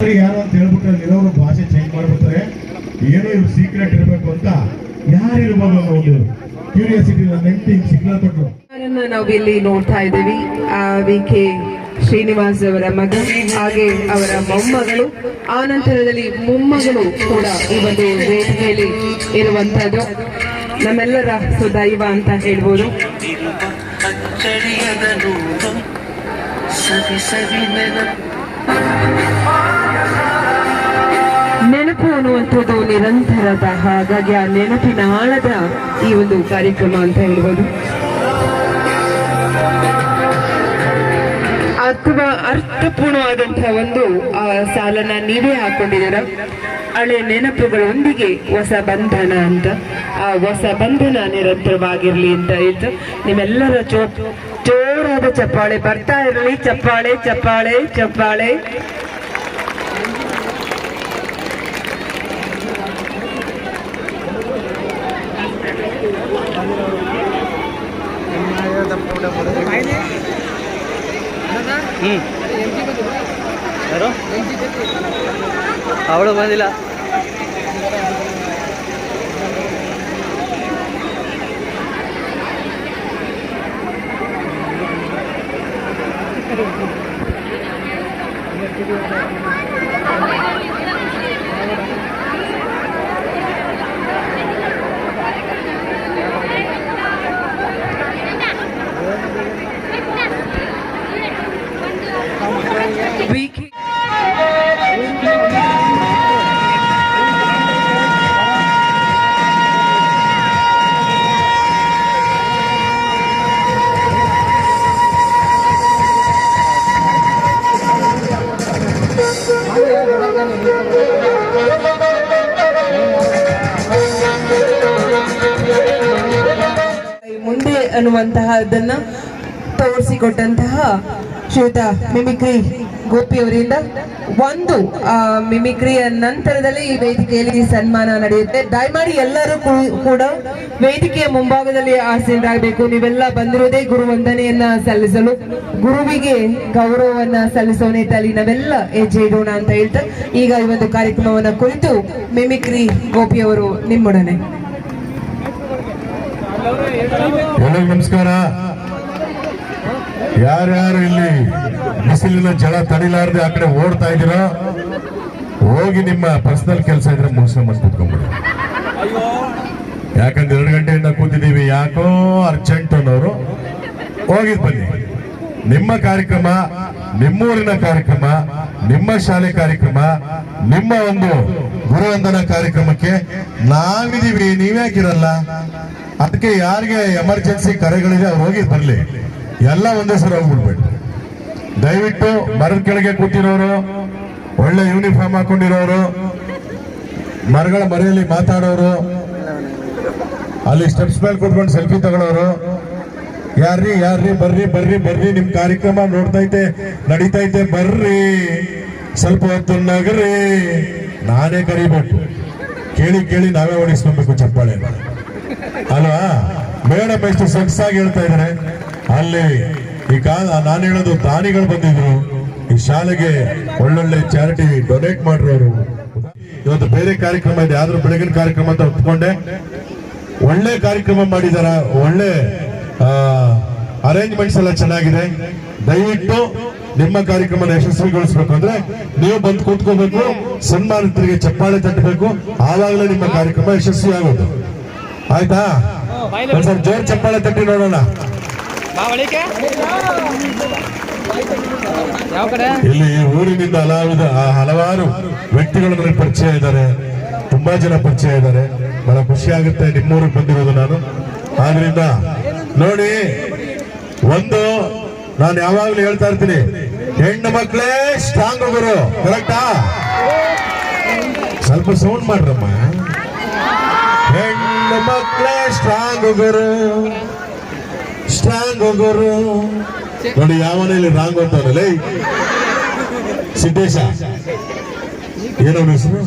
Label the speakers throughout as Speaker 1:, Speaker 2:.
Speaker 1: ಯಾರು ಅಂತ ಹೇಳ್ಬಿಟ್ರೆ ಅಲ್ಲಿರೋರು ಭಾಷೆ ಚೇಂಜ್ ಮಾಡ್ಬಿಡ್ತಾರೆ. ಏನೋ ಇವ್ರು ಸೀಕ್ರೆಟ್ ಇರಬೇಕು ಅಂತ ಯಾರು ಇರ್ಬೋದು ಅನ್ನೋ ಒಂದು ಕ್ಯೂರಿಯಾಸಿಟಿ ನೆಂಟಿ ಸಿಗ್ನಲ್
Speaker 2: ಕೊಟ್ಟರು ನಾವು ಇಲ್ಲಿ ನೋಡ್ತಾ ಇದ್ದೀವಿ. ವಿ ಕೆ ಶ್ರೀನಿವಾಸ್ ಅವರ ಮಗ ಹಾಗೆ ಅವರ ಮೊಮ್ಮಗಳು. ಆ ನಂತರದಲ್ಲಿ ಮೊಮ್ಮಗಳು ಕೂಡ ಈ ಒಂದು ವೇದಿಕೆಯಲ್ಲಿ ಇರುವಂತದ್ದು ನಮ್ಮೆಲ್ಲರ ಸುದೈವ ಅಂತ ಹೇಳ್ಬೋದು.
Speaker 3: ಸರಿ ಸರಿ ಸವಿ ಸವಿ ನೆನಪು
Speaker 2: ನೆನಪು ಅನ್ನುವಂಥದ್ದು ನಿರಂತರದ ಹಾಗಾಗಿ ಆ ನೆನಪಿನ ಆಳದ ಈ ಒಂದು ಕಾರ್ಯಕ್ರಮ ಅಂತ ಹೇಳ್ಬೋದು. ಅಥವಾ ಅರ್ಥಪೂರ್ಣವಾದಂತಹ ಒಂದು, ಆ, ಸಾಲನ್ನ ನೀವೇ ಹಾಕೊಂಡಿದ್ದೀರ. ಹಳೆ ನೆನಪುಗಳೊಂದಿಗೆ ಹೊಸ ಬಂಧನ ಅಂತ, ಆ ಹೊಸ ಬಂಧನ ನಿರಂತರವಾಗಿರ್ಲಿ ಅಂತ ಇತ್ತು ನಿಮ್ಮೆಲ್ಲರ ಜೋ, ಜೋರಾದ ಚಪ್ಪಾಳೆ ಬರ್ತಾ ಇರಲಿ. ಚಪ್ಪಾಳೆ ಚಪ್ಪಾಳೆ ಚಪ್ಪಾಳೆ.
Speaker 4: ಯಾರು ಅವಳು ಬಂದಿಲ್ಲ
Speaker 2: We ತೋರಿಸಿಕೊಟ್ಟಂತಹ ಶ್ವೇತಾ ಮಿಮಿಕ್ರಿ ಗೋಪಿ ಅವರಿಂದ ಒಂದು ಮಿಮಿಕ್ರಿಯ ನಂತರದಲ್ಲಿ ಈ ವೇದಿಕೆಯಲ್ಲಿ ಸನ್ಮಾನ ನಡೆಯುತ್ತೆ. ದಯಮಾಡಿ ಎಲ್ಲರೂ ಕೂಡ ವೇದಿಕೆಯ ಮುಂಭಾಗದಲ್ಲಿ ಆಸೀನರಾಗಬೇಕು. ನೀವೆಲ್ಲ ಬಂದಿರೋದೇ ಗುರು ವಂದನೆಯನ್ನ ಸಲ್ಲಿಸಲು, ಗುರುವಿಗೆ ಗೌರವವನ್ನ ಸಲ್ಲಿಸೋ ನಿಟ್ಟಲ್ಲಿ ನಾವೆಲ್ಲ ಹೆಜ್ಜೆ ಇಡೋಣ ಅಂತ ಹೇಳ್ತಾ, ಈಗ ಈ ಒಂದು ಕಾರ್ಯಕ್ರಮವನ್ನ ಕುರಿತು ಮಿಮಿಕ್ರಿ ಗೋಪಿ ಅವರು ನಿಮ್ಮೊಡನೆ
Speaker 1: ನಮಸ್ಕಾರ. ಯಾರ್ಯಾರು ಇಲ್ಲಿ ಬಿಸಿಲಿನ ಜಲ ತಡಿಲಾರ್ದೆ ಆ ಕಡೆ ಓಡ್ತಾ ಇದ್ದೀರೋ, ಹೋಗಿ ನಿಮ್ಮ ಪರ್ಸನಲ್ ಕೆಲಸ ಇದ್ರೆ ಮುಗಿಸ್ಕೊಂಬಂದು ಕುತ್ಕೊಂಡ್ಬಿಡಿ. ಯಾಕಂದ್ರೆ ಎರಡು ಗಂಟೆಯಿಂದ ಕೂತಿದ್ದೀವಿ, ಯಾಕೋ ಅರ್ಜೆಂಟ್ ಅನ್ನೋರು. ಹೋಗಿದ್ ಬನ್ನಿ. ನಿಮ್ಮ ಕಾರ್ಯಕ್ರಮ, ನಿಮ್ಮೂರಿನ ಕಾರ್ಯಕ್ರಮ, ನಿಮ್ಮ ಶಾಲೆ ಕಾರ್ಯಕ್ರಮ, ನಿಮ್ಮ ಒಂದು ಗುರುವಂದನಾ ಕಾರ್ಯಕ್ರಮಕ್ಕೆ ನಾವಿದೀವಿ ನೀವ್ಯಾಕಿರಲ್ಲ? ಅದಕ್ಕೆ ಯಾರಿಗೆ ಎಮರ್ಜೆನ್ಸಿ ಕರೆಗಳಿದೆ, ಅವ್ರು ಹೋಗಿ ಬರ್ಲಿ. ಎಲ್ಲ ಒಂದೇ ಸರಿ ಹೋಗ್ಬಿಡ್ಬೇಡಿ ದಯವಿಟ್ಟು ಮರದ ಕೆಳಗೆ ಕೂತಿರೋರು, ಒಳ್ಳೆ ಯೂನಿಫಾರ್ಮ್ ಹಾಕೊಂಡಿರೋರು, ಮರಗಳ ಮರೆಯಲ್ಲಿ ಮಾತಾಡೋರು, ಅಲ್ಲಿ ಸ್ಟೆಪ್ಸ್ ಮೇಲೆ ಕೂತ್ಕೊಂಡು ಸೆಲ್ಫಿ ತಗೊಳ್ಳೋರು ಯಾರ್ರಿ ಯಾರ್ರಿ, ಬರ್ರಿ ಬರ್ರಿ ಬರ್ರಿ, ನಿಮ್ ಕಾರ್ಯಕ್ರಮ ನೋಡ್ತೈತೆ, ನಡೀತೈತೆ, ಬರ್ರಿ, ಸ್ವಲ್ಪ ಹೊತ್ತು ನಗರಿ, ನಾನೇ ಕರಿಬೇಕು. ಕೇಳಿ ಕೇಳಿ ನಾವೇ ಓಡಿಸ್ಕೊಬೇಕು ಚಪ್ಪಾಳೆ. ಅಲ್ವಾ? ಮೇಡಮ್ ಎಷ್ಟು ಸೊಗಸಾಗಿ ಹೇಳ್ತಾ ಇದಾರೆ ಅಲ್ಲಿ ಈ ಕಾಲ ನಾನು ಹೇಳೋದು ದಾನಿಗಳು ಬಂದಿದ್ರು. ಈ ಶಾಲೆಗೆ ಒಳ್ಳೊಳ್ಳೆ ಚಾರಿಟಿ ಡೊನೇಟ್ ಮಾಡಿರೋರು ಇವತ್ತು ಬೇರೆ ಕಾರ್ಯಕ್ರಮ ಇದೆ. ಆದ್ರೂ ಬೆಳಗಿನ ಕಾರ್ಯಕ್ರಮ ಅಂತ ಒಪ್ಕೊಂಡೆ. ಒಳ್ಳೆ ಕಾರ್ಯಕ್ರಮ ಮಾಡಿದಾರ. ಒಳ್ಳೆ ಅರೇಂಜ್ಮೆಂಟ್ಸ್ ಎಲ್ಲ ಚೆನ್ನಾಗಿದೆ. ದಯವಿಟ್ಟು ನಿಮ್ಮ ಕಾರ್ಯಕ್ರಮನ ಯಶಸ್ವಿಗೊಳಿಸ್ಬೇಕು ಅಂದ್ರೆ ನೀವು ಬಂದು ಕೂತ್ಕೋಬೇಕು ಸನ್ಮಾನಿತರಿಗೆ ಚಪ್ಪಾಳೆ ತಟ್ಟಬೇಕು. ಆವಾಗಲೇ ನಿಮ್ಮ ಕಾರ್ಯಕ್ರಮ ಯಶಸ್ವಿ ಆಗೋದು ಆಯ್ತಾ ಒಂದ್ಸಲ ಜೋರ್ ಚಪ್ಪಾಳೆ ತಟ್ಟಿ ನೋಡೋಣ. ಇಲ್ಲಿ ಊರಿನಿಂದ ಹಲವಿದ ಹಲವಾರು ವ್ಯಕ್ತಿಗಳು ನನಗೆ ಪರಿಚಯ ಇದ್ದಾರೆ. ತುಂಬಾ ಜನ ಪರಿಚಯ ಇದ್ದಾರೆ. ಬಹಳ ಖುಷಿ ಆಗುತ್ತೆ ನಿಮ್ಮೂರಿಗೆ ಬಂದಿರೋದು ನಾನು. ಆದ್ರಿಂದ ನೋಡಿ, ಒಂದು ನಾನು ಯಾವಾಗ್ಲೂ ಹೇಳ್ತಾ ಇರ್ತೀನಿ. ಹೆಣ್ಣು ಮಕ್ಕಳೇ ಸ್ಟ್ರಾಂಗ್ ಗುರು. ಕರೆಕ್ಟಾ ಸ್ವಲ್ಪ ಸೌಂಡ್ ಮಾಡ್ರಮ್ಮ. ಹೆಣ್ಣು ಮಕ್ಕಳೇ ಸ್ಟ್ರಾಂಗ್ ಹೋಗೋರು ಸ್ಟ್ರಾಂಗ್ ಹೋಗೋರು ನೋಡಿ ಯಾವನಲ್ಲಿ ರಾಂಗ್ ಹೋಗ್ತಾರಲ್ಲ ಸಿದ್ದೇಶ. ಏನೋ ಹೆಸರು?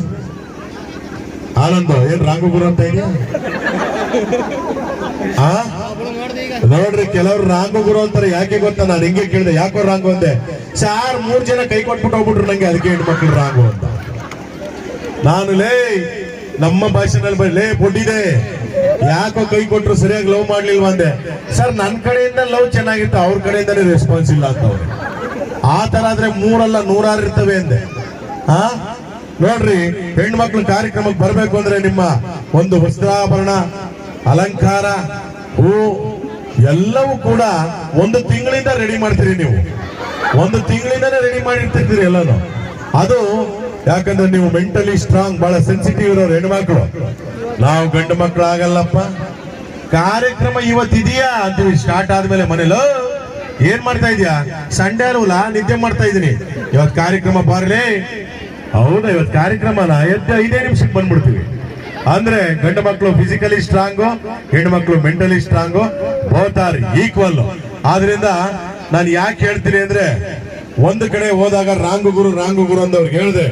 Speaker 1: ಆನಂದ, ಏನ್ ರಾಂಗ್ ಹೋಗೋರು ಅಂತ ಇದೆಯಾ ನೋಡ್ರಿ, ಕೆಲವ್ರು ರಾಂಗ್ ಗುರು ಅಂತಾರೆ, ಯಾಕೆ ಗೊತ್ತಾ? ನಾನು ಹಿಂಗೆ ಕೇಳಿದೆ, ಯಾಕೋ ರಾಂಗು ಅಂದೆ. ಸಾರ್ ಮೂರ್ ಜನ ಕೈ ಕೊಟ್ಬಿಟ್ಟು ಹೋಗ್ಬಿಟ್ರು ನಂಗೆ, ಅದಕ್ಕೆ ಹೆಣ್ಮಕ್ಳು ರಾಂಗು ಅಂತ. ನಾನು, ಲೇ, ನಮ್ಮ ಭಾಷೆನಲ್ಲಿ ಲೇ, ಬೊಡ್ಡಿದೆ. ಯಾಕೋ ಕೈ ಕೊಟ್ಟರು ಸರಿಯಾಗಿ ಲವ್ ಮಾಡ್ಲಿಲ್ವ ಅಂದೆ. ಸರ್ ನನ್ನ ಕಡೆಯಿಂದ ಲವ್ ಚೆನ್ನಾಗಿತ್ತು, ಅವ್ರ ಕಡೆಯಿಂದನೇ ರೆಸ್ಪಾನ್ಸ್ ಇಲ್ಲ ಅಂತ ಅವ್ರು. ಆ ತರ ಆದ್ರೆ ಮೂರಲ್ಲ ನೂರಾರು ಇರ್ತವೆ ಅಂದೆ. ಹಾ ನೋಡ್ರಿ, ಹೆಣ್ಮಕ್ಳು ಕಾರ್ಯಕ್ರಮಕ್ಕೆ ಬರಬೇಕು ಅಂದ್ರೆ ನಿಮ್ಮ ಒಂದು ವಸ್ತ್ರಾಭರಣ, ಅಲಂಕಾರ, ಹೂ, ಎಲ್ಲವೂ ಕೂಡ ಒಂದು ತಿಂಗಳಿಂದ ರೆಡಿ ಮಾಡ್ತೀರಿ ನೀವು. ಒಂದು ತಿಂಗಳಿಂದನೇ ರೆಡಿ ಮಾಡಿರ್ತಿರ್ತೀರಿ ಎಲ್ಲಾನು. ಅದು ಯಾಕಂದ್ರೆ ನೀವು ಮೆಂಟಲಿ ಸ್ಟ್ರಾಂಗ್ ಬಹಳ ಸೆನ್ಸಿಟಿವ್ ಇರೋರು ಹೆಣ್ಮಕ್ಳು. ನಾವು ಗಂಡು ಮಕ್ಕಳು ಆಗಲ್ಲಪ್ಪ. ಕಾರ್ಯಕ್ರಮ ಇವತ್ತಿದೆಯಾ ಅಂತೀವಿ ಸ್ಟಾರ್ಟ್ ಆದ್ಮೇಲೆ ಮನೇಲೋ ಏನ್ ಮಾಡ್ತಾ ಇದೀಯಾ? ಸಂಡೇ ಅಲ್ವಲ್ಲ ನಿದ್ದೆ ಮಾಡ್ತಾ ಇದೀನಿ. ಇವತ್ ಕಾರ್ಯಕ್ರಮ ಬಾರ್ಲೇ. ಹೌದಾ ಇವತ್ ಕಾರ್ಯಕ್ರಮನ ಎದ್ದು ಐದೇ ನಿಮಿಷಕ್ಕೆ ಬಂದ್ಬಿಡ್ತೀವಿ. ಅಂದ್ರೆ ಗಂಡು ಮಕ್ಕಳು ಫಿಸಿಕಲಿ ಸ್ಟ್ರಾಂಗು ಮಕ್ಕಳು mentally strong both are equal ಆದ್ರಿಂದ ನಾನು ಯಾಕೆ ಹೇಳ್ತೀನಿ ಅಂದ್ರೆ ಒಂದು ಕಡೆ ಹೋದಾಗ ರಾಂಗು ಗುರು ರಾಂಗು ಗುರು ಅಂತ ಅವ್ರಿಗೆ ಹೇಳಿದೆ,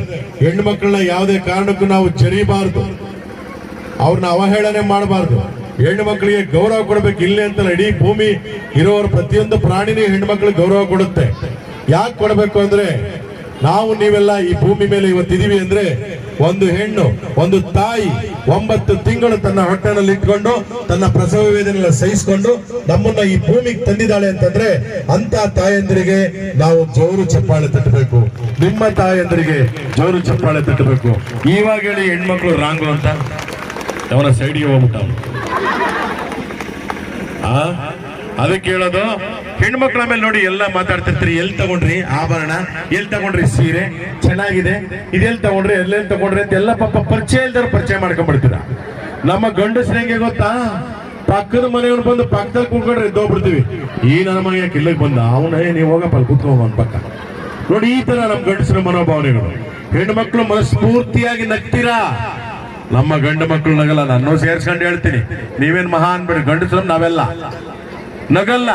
Speaker 1: ಹೆಣ್ಣು ಮಕ್ಕಳನ್ನ ಯಾವುದೇ ಕಾರಣಕ್ಕೂ ನಾವು ಜರಿಬಾರ್ದು. ಅವ್ರನ್ನ ಅವಹೇಳನೆ ಮಾಡಬಾರ್ದು. ಹೆಣ್ಣು ಮಕ್ಕಳಿಗೆ ಗೌರವ ಕೊಡಬೇಕು, ಇಲ್ಲೇ ಅಂತ ಇಡೀ ಭೂಮಿ ಇರೋರ ಪ್ರತಿಯೊಂದು ಪ್ರಾಣಿನೇ ಹೆಣ್ಣು ಮಕ್ಕಳಿಗೆ ಗೌರವ ಕೊಡುತ್ತೆ. ಯಾಕೆ ಕೊಡಬೇಕು ಅಂದ್ರೆ, ನಾವು ನೀವೆಲ್ಲ ಈ ಭೂಮಿ ಮೇಲೆ ಇವತ್ತಿದೀವಿ ಅಂದ್ರೆ, ಒಂದು ಹೆಣ್ಣು, ಒಂದು ತಾಯಿ ಒಂಬತ್ತು ತಿಂಗಳು ತನ್ನ ಹೊಟ್ಟೆನಲ್ಲಿ ಇಟ್ಕೊಂಡು, ತನ್ನ ಪ್ರಸವ ವೇದನೆಲ್ಲ ಸಹಿಸಿಕೊಂಡು ನಮ್ಮನ್ನ ಈ ಭೂಮಿಗೆ ತಂದಿದ್ದಾಳೆ ಅಂತಂದ್ರೆ ಅಂತ ತಾಯಂದಿರಿಗೆ ನಾವು ಜೋರು ಚಪ್ಪಾಳೆ ತಟ್ಟಬೇಕು. ನಿಮ್ಮ ತಾಯಂದಿರಿಗೆ ಜೋರು ಚಪ್ಪಾಳೆ ತಟ್ಟಬೇಕು. ಇವಾಗ ಹೇಳಿ ಹೆಣ್ಮಕ್ಳು ರಾಂಗು ಅಂತ. ಅವನ ಸೈಡಿಗೆ ಹೋಗ್ಬಿಟ್ಟ ಅದಕ್ಕೆ ಹೇಳೋದು? ಹೆಣ್ಮಕ್ಳ ಮೇಲೆ ನೋಡಿ ಎಲ್ಲ ಮಾತಾಡ್ತಿರ್ತೀರಿ. ಎಲ್ಲಿ ತಗೊಂಡ್ರಿ ಆಭರಣ? ಎಲ್ಲಿ ತಗೊಂಡ್ರಿ ಸೀರೆ? ಚೆನ್ನಾಗಿದೆ. ಇದೆಲ್ಲಿ ತಗೊಂಡ್ರಿ, ಎಲ್ಲೆಲ್ಲಿ ತಗೊಂಡ್ರಿ ಅಂತ ಎಲ್ಲ ಪಾಪ ಪರಿಚಯ ಇಲ್ದಾರು ಪರಿಚಯ ಮಾಡ್ಕೊಂಡ್ಬಿಡ್ತೀರ ನಮ್ಮ ಗಂಡಸ್ರಂಗೆ ಗೊತ್ತಾ? ಪಕ್ಕದ ಮನೆಯವ್ರು ಬಂದು ಪಕ್ಕದಲ್ಲಿ ಕೂತ್ಕೊಂಡ್ರೆ ಎದ್ದೋಗ್ಬಿಡ್ತೀವಿ. ಈ ನನ್ನ ಮನೆಗೆ ಕಿಲ್ಲಕ್ ಬಂದ? ಅವನೇ ನೀವು ಹೋಗಪ್ಪ, ಅಲ್ಲಿ ಕೂತ್ಕೋ ಅವ್ನ ಪಕ್ಕ ನೋಡಿ, ಈ ತರ ನಮ್ಮ ಗಂಡಸರ ಮನೋಭಾವನೆಗಳು. ಹೆಣ್ಮಕ್ಳು ಮನಸ್ಫೂರ್ತಿಯಾಗಿ ನಗ್ತೀರಾ? ನಮ್ಮ ಗಂಡು ಮಕ್ಕಳು ನಗಲ್ಲ. ನಾನು ಸೇರ್ಸ್ಕೊಂಡು ಹೇಳ್ತೀನಿ. ನೀವೇನ್ ಮಹಾ ಅನ್ಬೇಡಿ ಗಂಡಸ್ರು ನಾವೆಲ್ಲ. ನಗಲ್ಲ.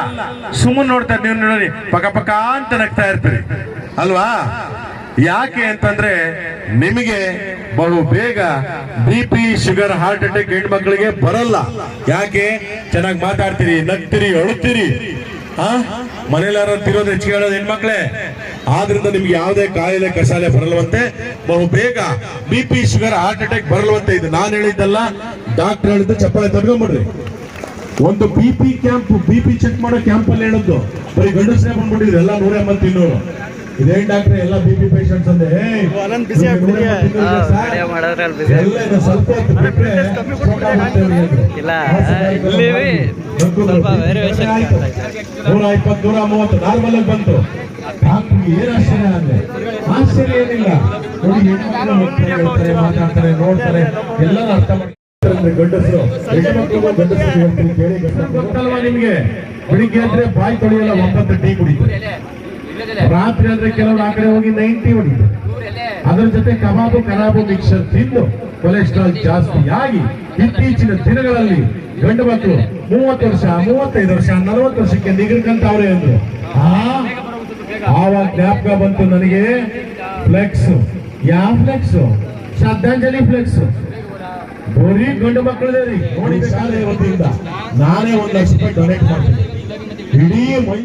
Speaker 1: ಸುಮ್ಮನೆ ನೋಡ್ತಾರೆ ನೀವು ನೋಡಿ, ಪಕ ಪಕ ಅಂತ ನಗ್ತಾ ಇರ್ತೀರಿ. ಅಲ್ವಾ? ಯಾಕೆ ಅಂತಂದ್ರೆ ನಿಮಗೆ ಬಹು ಬೇಗ B P, sugar, heart attack ಹೆಣ್ಮಕ್ಳಿಗೆ ಬರಲ್ಲ. ಯಾಕೆ? ಚೆನ್ನಾಗಿ ಮಾತಾಡ್ತೀರಿ, ನಗ್ತೀರಿ, ಅಳುತ್ತೀರಿ. ಆ? ಮನೇಲಿ ಯಾರು ತಿರೋದು ಹೆಚ್ಚಿಗೆ ಹೇಳೋದು ಹೆಣ್ಮಕ್ಳೇ. ಆದ್ರಿಂದ ನಿಮ್ಗೆ ಯಾವುದೇ ಕಾಯಿಲೆ, ಕಸಾಲೆ ಬರಲ್ವಂತೆ. ಬಹು ಬೇಗ B P, sugar, heart attack ಬರಲ್ವಂತೆ ಇದು. ನಾನು ಹೇಳಿದ್ದಲ್ಲ, ಡಾಕ್ಟರ್ ಹೇಳಿದ್ದು ಚಪ್ಪಾಳೆ ತಡ್ಕೊಂಬಿಡ್ರಿ ಒಂದು B P camp B P check ಮಾಡೋ ಕ್ಯಾಂಪ್ ಅಲ್ಲಿ ಹೇಳಿದ್ದು ಬರೀ ಗಂಡಸರೇ ಬಂದ್ಬಿಟ್ಟಿದ್ರು ಎಲ್ಲ ನೂರ ಎಂಬತ್ತು ಇನ್ನೂರು ಇದೇನ್ ಡಾಕ್ಟ್ರೆ ಎಲ್ಲ ಬಿ ಪಿ ಪೇಷಂಟ್ಸ್ ಅಂದ್ರೆ ನೂರ ಎಲ್ಲ ಸ್ವಲ್ಪ ಹೊತ್ತು ಬಿಟ್ರೆ ಇಪ್ಪತ್ತು ನೂರ ಮೂವತ್ತು ನಾರ್ಮಲ್ ಆಗಿ ಬಂತು. ಡಾಕ್ಟ್ರಿಗೆ ಏನ್ ಆಶ್ಚರ್ಯ ಅಂದ್ರೆ ಆಶ್ಚರ್ಯ ಏನಿಲ್ಲ. ನೋಡಿ ಹೆಣ್ಮಕ್ಳು ಹೋಗ್ತಾರೆ, ಮಾತಾಡ್ತಾರೆ ನೋಡ್ತಾರೆ. ಎಲ್ಲರೂ ಅರ್ಥ ಮಾಡ್ತಾರೆ ನಿಮ್ಗೆ? ಬೆಳಿಗ್ಗೆ ಅಂದ್ರೆ ಬಾಯಿ ತೊಳೆಯಲ್ಲ ಒಂಬತ್ತು ಟೀ ಕುಡಿತಾರೆ. ರಾತ್ರಿ ಅಂದ್ರೆ ಕೆಲವರು ಆ ಕಡೆ ಹೋಗಿ ನೈಂಟಿ ಹೊಡಿತು ಅದರ ಜೊತೆ ಕಬಾಬು, ಕರಾಬು, ಮಿಕ್ಸರ್ ತಿಂದು ಕೊಲೆಸ್ಟ್ರಾಲ್ ಜಾಸ್ತಿ ಆಗಿ ಇತ್ತೀಚಿನ ದಿನಗಳಲ್ಲಿ ಗಂಡು ಮಕ್ಕಳು ಮೂವತ್ತು ವರ್ಷ, ಮೂವತ್ತೈದು ವರ್ಷ, ನಲವತ್ತು ವರ್ಷಕ್ಕೆ ನಿಗರ್ಕಂತವ್ರೆ ಅಂದ್ರು. ಆ, ಆವಾಗ ಜ್ಞಾಪಕ ಬಂತು ನನಗೆ, ಫ್ಲೆಕ್ಸ್. ಯಾವ ಫ್ಲೆಕ್ಸ್? ಶ್ರದ್ಧಾಂಜಲಿ ಫ್ಲೆಕ್ಸ್. ಬರೀ ಗಂಡು ಮಕ್ಕಳದೇ ರೀ. ನೋಡಿ ಶಾಲೆ ವತಿಯಿಂದ. ನಾನೇ ಒಂದು ಲಕ್ಷ ರೂಪಾಯಿ ಡೊನೇಟ್ ಮಾಡ್ತೀನಿ. ಇಡೀ ಮೈ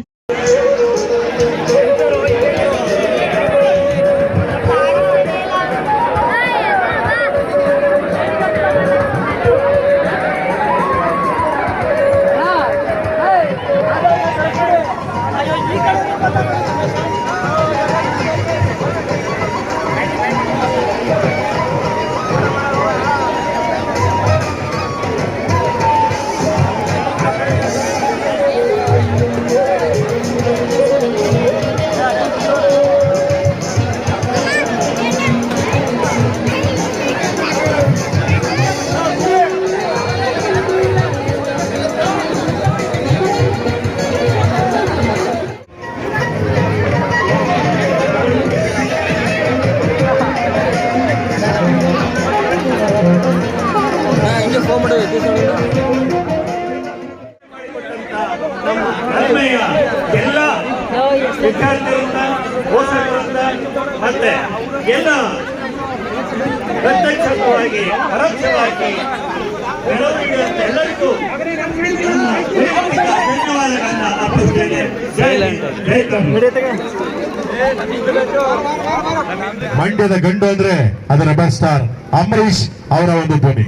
Speaker 1: ಮಂಡ್ಯದ ಗಂಡು ಅಂದ್ರೆ ಅದರ ರೆಬಲ್ ಸ್ಟಾರ್ ಅಂಬರೀಶ್ ಅವರ ಒಂದು ಧ್ವನಿ.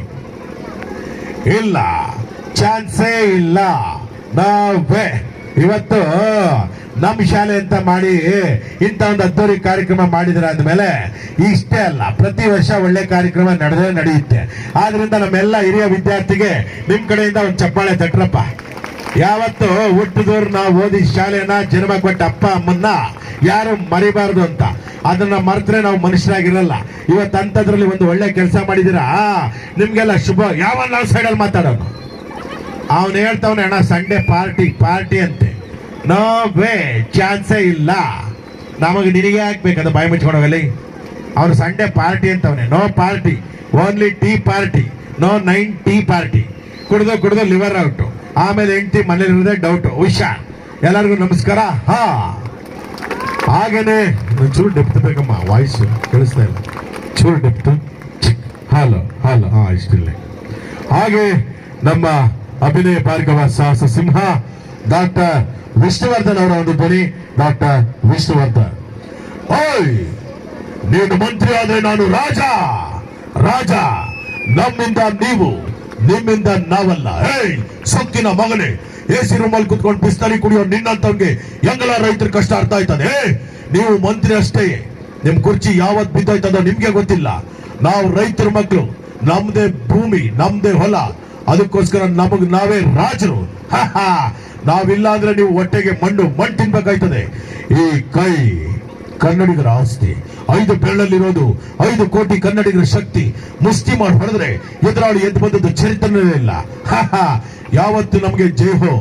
Speaker 1: ಇಲ್ಲ, ಚಾನ್ಸೇ ಇಲ್ಲ. ನಾವೇ. ಇವತ್ತು ನಮ್ಮ ಶಾಲೆ ಅಂತ ಮಾಡಿ ಇಂಥ ಒಂದು ಅದ್ದೂರಿ ಕಾರ್ಯಕ್ರಮ ಮಾಡಿದ್ರೆ ಅಂದಮೇಲೆ ಇಷ್ಟೇ ಅಲ್ಲ, ಪ್ರತಿ ವರ್ಷ ಒಳ್ಳೆ ಕಾರ್ಯಕ್ರಮ ನಡೆದೇ ನಡೆಯುತ್ತೆ. ಆದ್ರಿಂದ ನಮ್ಮೆಲ್ಲ ಹಿರಿಯ ವಿದ್ಯಾರ್ಥಿಗೆ ನಿಮ್ ಕಡೆಯಿಂದ ಒಂದು ಚಪ್ಪಾಳೆ ತಟ್ರಪ್ಪ. ಯಾವತ್ತು ಹುಟ್ಟಿದವ್ರು ನಾವು ಓದಿ ಶಾಲೆನ ಜನ್ಮ ಕೊಟ್ಟ ಅಪ್ಪ, ಅಮ್ಮನ್ನ ಯಾರು ಮರಿಬಾರ್ದು ಅಂತ. ಅದನ್ನ ಮರೆತ್ರೆ ನಾವು ಮನುಷ್ಯರಾಗಿರಲ್ಲ. ಇವತ್ತು ಅಂಥದ್ರಲ್ಲಿ ಒಂದು ಒಳ್ಳೆ ಕೆಲಸ ಮಾಡಿದಿರಾ ನಿಮ್ಗೆಲ್ಲ ಶುಭ. ಯಾವ ನಾವು ಸೈಡಲ್ಲಿ ಮಾತಾಡೋದು? ಅವನು ಹೇಳ್ತಾವನೆ, ಅಣ್ಣ, ಸಂಡೇ ಪಾರ್ಟಿ ಪಾರ್ಟಿ ಅಂತೆ. ನೋ ವೇ, ಚಾನ್ಸೇ ಇಲ್ಲ. ನಮಗೆ ನಿನಗೆ ಅದು ಬಾಯಿ ಮುಚ್ಕೊಂಡೋಗಲಿ ಅವನು Sunday party ಅಂತವನೆ. No party. Only tea party. No ninety party. ಕುಡಿದು ಕುಡಿದು ಲಿವರ್ ಔಟು. ಆಮೇಲೆ ಹೆಂಡತಿ ಮನೇಲಿರೋದೇ ಡೌಟ್ ಹುಷಾರ್ ಎಲ್ಲರಿಗೂ ನಮಸ್ಕಾರ. ಹಾ. ಹಾಗೇನೆ, ಒಂಚೂರು ಡೆಪ್ತ್ ಬೇಕಮ್ಮ ವಾಯ್ಸ್ ಕೇಳಿಸ್ತಾ ಇಲ್ಲ. ಚೂರು ಡೆಪ್ತ್ ಹಾಲು ಹಾಲು. ಹಾ ಇಷ್ಟಿಲ್ಲ ಹಾಗೆ ನಮ್ಮ ಅಭಿನಯ ಭಾರ್ಗವ ಸಾಹಸ ಸಿಂಹ, ಡಾಕ್ಟರ್ ವಿಷ್ಣುವರ್ಧನ್ ಅವರ ಒಂದು ಧ್ವನಿ, ಡಾಕ್ಟರ್ ವಿಷ್ಣುವರ್ಧನ್. ಓಯ್, ನೀನು ಮಂತ್ರಿ ಆದ್ರೆ ನಾನು ರಾಜ. ರಾಜ, ನಮ್ಮಿಂದ ನೀವು ನಿಮ್ಮಿಂದ ನಾವಲ್ಲ. ಹೇಯ್ ಸೊಕ್ಕಿನ ಮಗನೇ ಎಸಿ ರೂಮಲ್ಲಿ ಕುತ್ಕೊಂಡು ಬಿಸ್ತರಿ ಕುಡಿಯೋ ನಿನ್ನಂತವ್ಗೆ ಎಂಗಲ ರೈತರ ಕಷ್ಟ ಅರ್ಥ ಆಯ್ತದೆ? ನೀವು ಮಂತ್ರಿ ಅಷ್ಟೇ. ನಿಮ್ ಕುರ್ಚಿ ಯಾವತ್ ಬಿದ್ದೋಯ್ತದೋ ನಿಮ್ಗೆ ಗೊತ್ತಿಲ್ಲ. ನಾವು ರೈತರ ಮಕ್ಕಳು ನಮ್ದೇ ಭೂಮಿ, ನಮ್ದೇ ಹೊಲ. ಅದಕ್ಕೋಸ್ಕರ ನಮಗ್ ನಾವೇ ರಾಜರು. ನಾವಿಲ್ಲ ಅಂದ್ರೆ ನೀವು ಹೊಟ್ಟೆಗೆ ಮಣ್ಣು ಮಣ್ಣು ತಿನ್ಬೇಕಾಯ್ತದೆ. ಈ ಕೈ ಕನ್ನಡಿಗರ ಆಸ್ತಿ, ಐದು ಬೆರಳಲ್ಲಿರೋದು, ಐದು ಕೋಟಿ ಕನ್ನಡಿಗರ ಶಕ್ತಿ ಮುಷ್ಟಿ ಮಾಡಿ ಹೊಡೆದ್ರೆ ಎದುರಾಳಿ ಎದ್ದು ಬಂದದ್ದು ಚರಿತ್ರನೇ ಇಲ್ಲ. ಯಾವತ್ತು ನಮಗೆ ಜೈ ಹೋ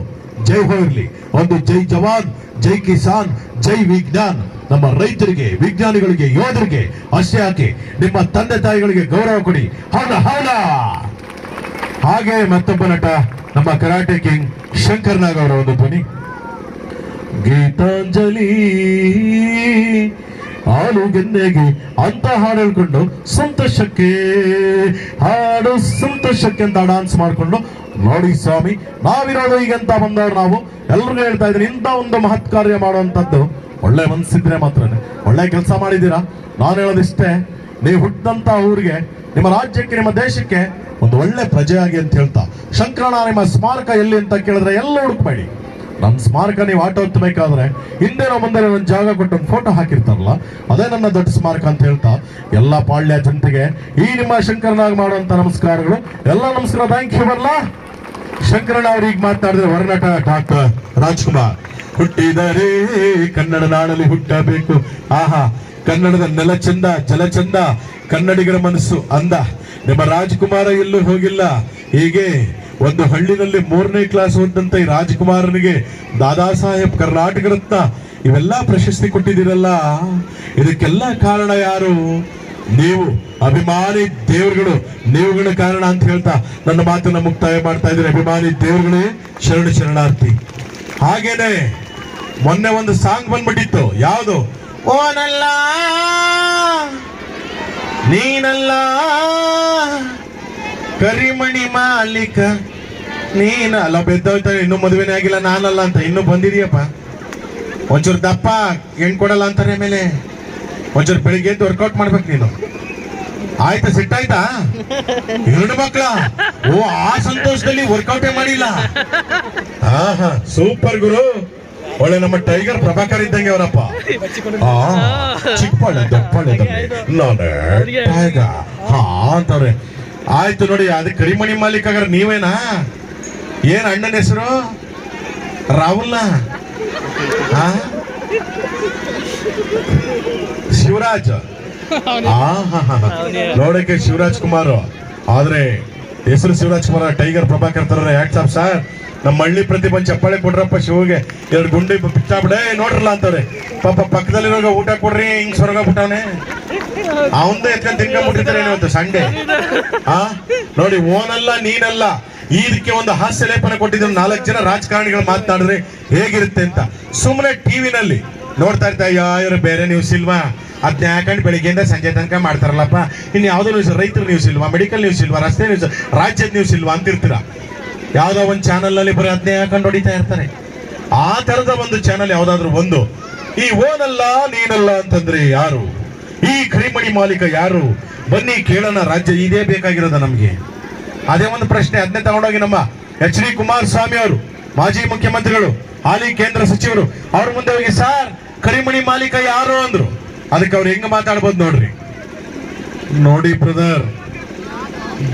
Speaker 1: ಜೈ ಹೋ ಇರಲಿ. ಒಂದು ಜೈ ಜವಾನ್, ಜೈ ಕಿಸಾನ್, ಜೈ ವಿಜ್ಞಾನ್. ನಮ್ಮ ರೈತರಿಗೆ, ವಿಜ್ಞಾನಿಗಳಿಗೆ, ಯೋಧರಿಗೆ ಅಷ್ಟೇ ಹಾಕಿ ನಿಮ್ಮ ತಂದೆ ತಾಯಿಗಳಿಗೆ ಗೌರವ ಕೊಡಿ. ಹೌದಾ ಹೌದಾ? ಹಾಗೆ ಮತ್ತೊಬ್ಬ ನಟ, ನಮ್ಮ ಕರಾಟೆ ಕಿಂಗ್ ಶಂಕರ್ ಅವರ ಒಂದು ಧ್ವನಿ. ಗೀತಾಂಜಲಿ. ಹಾಲು ಗೆನ್ನೆಗೆ ಅಂತ ಹಾಡು ಹೇಳ್ಕೊಂಡು ಸಂತೋಷಕ್ಕೆ ಹಾಡು ಸಂತೋಷಕ್ಕೆ ಅಂತ ಡಾನ್ಸ್ ಮಾಡಿಕೊಂಡು, ನೋಡಿ ಸ್ವಾಮಿ ನಾವಿರೋದು ಈಗಂತ ಬಂದವ್ರು ನಾವು? ಎಲ್ರಿಗೂ ಹೇಳ್ತಾ ಇದ್ದೀನಿ, ಇಂಥ ಒಂದು ಮಹತ್ ಕಾರ್ಯ ಮಾಡುವಂಥದ್ದು ಒಳ್ಳೆ ಮನಸ್ಸಿದ್ರೆ ಮಾತ್ರ ಒಳ್ಳೆ ಕೆಲಸ ಮಾಡಿದ್ದೀರಾ? ನಾನು ಹೇಳೋದಿಷ್ಟೇ, ನೀವು ಹುಟ್ಟಿದಂಥ ಊರಿಗೆ, ನಿಮ್ಮ ರಾಜ್ಯಕ್ಕೆ, ನಿಮ್ಮ ದೇಶಕ್ಕೆ ಒಂದು ಒಳ್ಳೆ ಪ್ರಜೆಯಾಗಿ ಅಂತ ಹೇಳ್ತಾ ಶಂಕರಣ ನಿಮ್ಮ ಸ್ಮಾರಕ ಎಲ್ಲಿ ಅಂತ ಕೇಳಿದ್ರೆ ಎಲ್ಲ ಹುಡುಕ್ಬೇಡಿ. ನನ್ನ ಸ್ಮಾರಕ ನೀವು ಆಟೋ ಹತ್ತಬೇಕಾದ್ರೆ ಹಿಂದೆ ನಾವು ಮುಂದೆ ಒಂದು ಜಾಗ ಕೊಟ್ಟು ಒಂದು ಫೋಟೋ ಹಾಕಿರ್ತಾರಲ್ಲ, ಅದೇ ನನ್ನ ದೊಡ್ಡ ಸ್ಮಾರಕ ಅಂತ ಹೇಳ್ತಾ, ಎಲ್ಲ ಪಾಳ್ಯ ಜನತೆಗೆ ಈ ನಿಮ್ಮ ಶಂಕರನಾಗ್ ಮಾಡುವಂತ ನಮಸ್ಕಾರಗಳು. ಎಲ್ಲ ನಮಸ್ಕಾರ ಥ್ಯಾಂಕ್ ಯು ಬರಲ್ಲ ಶಂಕರಣ್ಣ ಅವ್ರು ಈಗ ಮಾತಾಡಿದ್ರೆ ವರ್ಣಟ ಡಾಕ್ಟರ್ ರಾಜ್ಕುಮಾರ್, ಹುಟ್ಟಿದರೆ ಕನ್ನಡ ನಾಡಲ್ಲಿ ಹುಟ್ಟಬೇಕು. ಆಹಾ, ಕನ್ನಡದ ನೆಲ ಚಂದ ಜಲ ಚಂದ ಕನ್ನಡಿಗರ ಮನಸ್ಸು ಅಂದ. ನಿಮ್ಮ ರಾಜ್ಕುಮಾರ ಎಲ್ಲೂ ಹೋಗಿಲ್ಲ. ಹೀಗೆ ಒಂದು ಹಳ್ಳಿನಲ್ಲಿ ಮೂರನೇ ಕ್ಲಾಸ್ ಓದಂತ ಈ ರಾಜ್ಕುಮಾರನಿಗೆ ದಾದಾ ಸಾಹೇಬ್ ಕರ್ನಾಟಕ ರತ್ನ ಇವೆಲ್ಲ ಪ್ರಶಸ್ತಿ ಕೊಟ್ಟಿದ್ದೀರಲ್ಲ. ಇದಕ್ಕೆಲ್ಲ ಕಾರಣ ಯಾರು? ನೀವು, ಅಭಿಮಾನಿ ದೇವರುಗಳು. ನೀವುಗಳ ಕಾರಣ ಅಂತ ಹೇಳ್ತಾ ನನ್ನ ಮಾತನ್ನ ಮುಕ್ತಾಯ ಮಾಡ್ತಾ ಇದ್ರೆ ಅಭಿಮಾನಿ ದೇವರುಗಳೇ, ಶರಣ ಶರಣಾರ್ಥಿ. ಹಾಗೇನೆ, ಮೊನ್ನೆ ಒಂದು ಸಾಂಗ್ ಬಂದ್ಬಿಟ್ಟಿತ್ತು. ಯಾವುದು? ಓನಲ್ಲ, ನೀನಲ್ಲ ಕರಿಮಣಿ ಮಾಲೀಕ. ನೀನ ಅಲ್ಲ ಬೆದ್ದೋಯ್ತಾರೆ ಇನ್ನೂ ಮದುವೆನೇ ಆಗಿಲ್ಲ ನಾನಲ್ಲ ಅಂತ ಇನ್ನೂ ಬಂದಿದೀಯಪ್ಪ. ಒಂಚೂರು ದಪ್ಪ ಹೆಣ್ ಕೊಡಲ್ಲ ಅಂತಾರೆ ಮೇಲೆ ಒಂಚೂರು ಬೆಳಿಗ್ಗೆ ಎದ್ದು ವರ್ಕೌಟ್ ಮಾಡ್ಬೇಕು ನೀನು. ಆಯ್ತಾ ಸೆಟ್ ಆಯ್ತಾ? ಎರಡು ಮಕ್ಕಳ ಓ ಆ ಸಂತೋಷದಲ್ಲಿ ವರ್ಕೌಟೇ ಮಾಡಿಲ್ಲ. ಆಹಾ ಹಾ ಸೂಪರ್ ಗುರು. ಒಳ್ಳೆ ನಮ್ಮ ಟೈಗರ್ ಪ್ರಭಾಕರ್ ಇದ್ದಂಗೆ ಅವರಪ್ಪ. ಆ ಚಿಕ್ಕಪಾಳೆ ದಪ್ಪಳೆ ನಾನೇ ಟೈಗರ್ ಹಾ ಅಂತವ್ರೆ ಆಯ್ತು ನೋಡಿ ಅದಕ್ಕೆ ಕರಿಮಣಿ ಮಾಲೀಕ ಆಗಾರ ನೀವೇನಾ? ಏನ್ ಅಣ್ಣನ ಹೆಸರು? ರಾಹುಲ್ನ? ಶಿವರಾಜ್. ನೋಡಕ್ಕೆ ಶಿವರಾಜ್ ಕುಮಾರ್. ಆದ್ರೆ ಹೆಸರು ಶಿವರಾಜ್ ಕುಮಾರ್ ಟೈಗರ್ ಪ್ರಭಾಕರ್ ತರ ಯಾಕ್ಸಾಪ್ ಸರ್? ನಮ್ಮ ಹಳ್ಳಿ ಪ್ರತಿಭೆ ಚಪ್ಪಾಳೆ ಕೊಡ್ರಪ್ಪ ಶಿವಗೆ. ಎರಡು ಗುಂಡಿ ಬಿಚ್ಚಾಬಿಡೇ ನೋಡ್ರಲ್ಲ ಅಂತಾರೆ ಪಾಪ ಪಕ್ಕದಲ್ಲಿರೋ ಊಟ ಕೊಡ್ರಿ ಹಿಂಗ್ ಸ್ವರ್ಗ ಬಿಟ್ಟವನೆ ಅವಂದು ಎತ್ಕೊಂಡ್ ತಿನ್ಕೊಂಡ್ಬಿಟ್ಟಿರ್ತಾರೆ ಇವತ್ತು ಸಂಡೆ ಆ? ನೋಡಿ, ಓನಲ್ಲ, ನೀನಲ್ಲ. ಇದಕ್ಕೆ ಒಂದು ಹಾಸ್ಯ ಲೇಪನ ಕೊಟ್ಟಿದ್ರು ನಾಲ್ಕು ಜನ ರಾಜಕಾರಣಿಗಳು ಮಾತನಾಡಿದ್ರೆ ಹೇಗಿರುತ್ತೆ ಅಂತ. ಸುಮ್ಮನೆ ಟಿವಿನಲ್ಲಿ ನೋಡ್ತಾ ಇರ್ತಾ ಇವರು ಬೇರೆ ನ್ಯೂಸ್ ಇಲ್ವಾ? ಅದನ್ನ ಹಾಕೊಂಡು ಬೆಳಿಗ್ಗೆಯಿಂದ ಸಂಜೆ ತನಕ ಮಾಡ್ತಾರಲ್ಲಪ್ಪ? ಇನ್ನು ಯಾವ್ದೋ ನ್ಯೂಸ್ ರೈತರ ನ್ಯೂಸ್ ಇಲ್ವಾ? ಮೆಡಿಕಲ್ ನ್ಯೂಸ್ ಇಲ್ವಾ? ರಸ್ತೆ ನ್ಯೂಸ್ ರಾಜ್ಯದ ನ್ಯೂಸ್ ಇಲ್ವಾ? ಅಂತಿರ್ತೀರ? ಯಾವ್ದೋ ಒಂದು ಚಾನಲ್ ಅಲ್ಲಿ ಬರೀ ಅದನ್ನೇ ಹಾಕೊಂಡು ಹೊಡಿತಾ ಇರ್ತಾರೆ. ಆ ತರದ ಒಂದು ಚಾನಲ್ ಯಾವುದಾದ್ರೂ ಒಂದು. ಈ ಓನಲ್ಲ, ನೀನಲ್ಲ ಅಂತಂದ್ರೆ ಯಾರು? ಈ ಕರಿಮಣಿ ಮಾಲೀಕ ಯಾರು? ಬನ್ನಿ, ಕೇಳೋಣ, ರಾಜ್ಯ ಇದೇ ಬೇಕಾಗಿರೋದ ನಮಗೆ. ಅದೇ ಒಂದು ಪ್ರಶ್ನೆ, ಅದನ್ನೇ ತಗೊಂಡೋಗಿ ನಮ್ಮ ಎಚ್ ಡಿ ಕುಮಾರಸ್ವಾಮಿ ಅವರು, ಮಾಜಿ ಮುಖ್ಯಮಂತ್ರಿಗಳು, ಹಾಲಿ ಕೇಂದ್ರ ಸಚಿವರು, ಅವ್ರ ಮುಂದೆ ಹೋಗಿ, ಸರ್ ಕರಿಮಣಿ ಮಾಲೀಕ ಯಾರು? ಅಂದ್ರು. ಅದಕ್ಕೆ ಅವ್ರು ಹೆಂಗ್ ಮಾತಾಡ್ಬೋದು ನೋಡ್ರಿ. ನೋಡಿ ಬ್ರದರ್,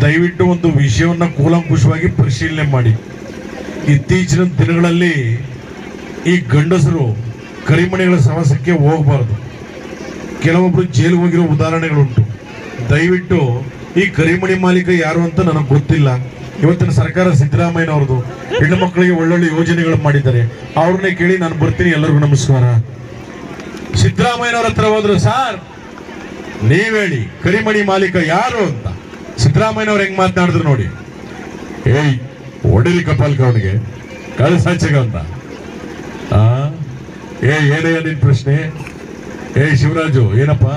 Speaker 1: ದಯವಿಟ್ಟು ಒಂದು ವಿಷಯವನ್ನ ಕೂಲಂಕುಷವಾಗಿ ಪರಿಶೀಲನೆ ಮಾಡಿ. ಇತ್ತೀಚಿನ ದಿನಗಳಲ್ಲಿ ಈ ಗಂಡಸರು ಕರಿಮಣಿಗಳ ಸಮಸ್ಯೆಗೆ ಹೋಗಬಾರ್ದು. ಕೆಲವೊಬ್ರು ಜೈಲಿಗೆ ಹೋಗಿರೋ ಉದಾಹರಣೆಗಳುಂಟು. ದಯವಿಟ್ಟು ಈ ಕರಿಮಣಿ ಮಾಲೀಕ ಯಾರು ಅಂತ ನನಗೆ ಗೊತ್ತಿಲ್ಲ. ಇವತ್ತಿನ ಸರ್ಕಾರ ಸಿದ್ದರಾಮಯ್ಯನವ್ರದ್ದು ಹೆಣ್ಣು ಮಕ್ಕಳಿಗೆ ಒಳ್ಳೊಳ್ಳೆ ಯೋಜನೆಗಳು ಮಾಡಿದ್ದಾರೆ. ಅವ್ರನ್ನೇ ಕೇಳಿ ನಾನು ಬರ್ತೀನಿ. ಎಲ್ಲರಿಗೂ ನಮಸ್ಕಾರ. ಸಿದ್ದರಾಮಯ್ಯನವ್ರ ಹತ್ರ ಹೋದ್ರು, ಸಾರ್, ನೀವ್ ಹೇಳಿ, ಕರಿಮಣಿ ಮಾಲೀಕ ಯಾರು ಅಂತ? ಸಿದ್ದರಾಮಯ್ಯನವ್ರು ಹೆಂಗ್ ಮಾತನಾಡಿದ್ರು ನೋಡಿ. ಏಯ್, ಒಡಲಿ ಕಪಾಲ್ಕ ಅವನಿಗೆ. ಕಳಿಸಾಚಗ ಅಂತ. ಏ, ಏನೇ ನಿನ್ ಪ್ರಶ್ನೆ? ಏ ಶಿವರಾಜು, ಏನಪ್ಪ?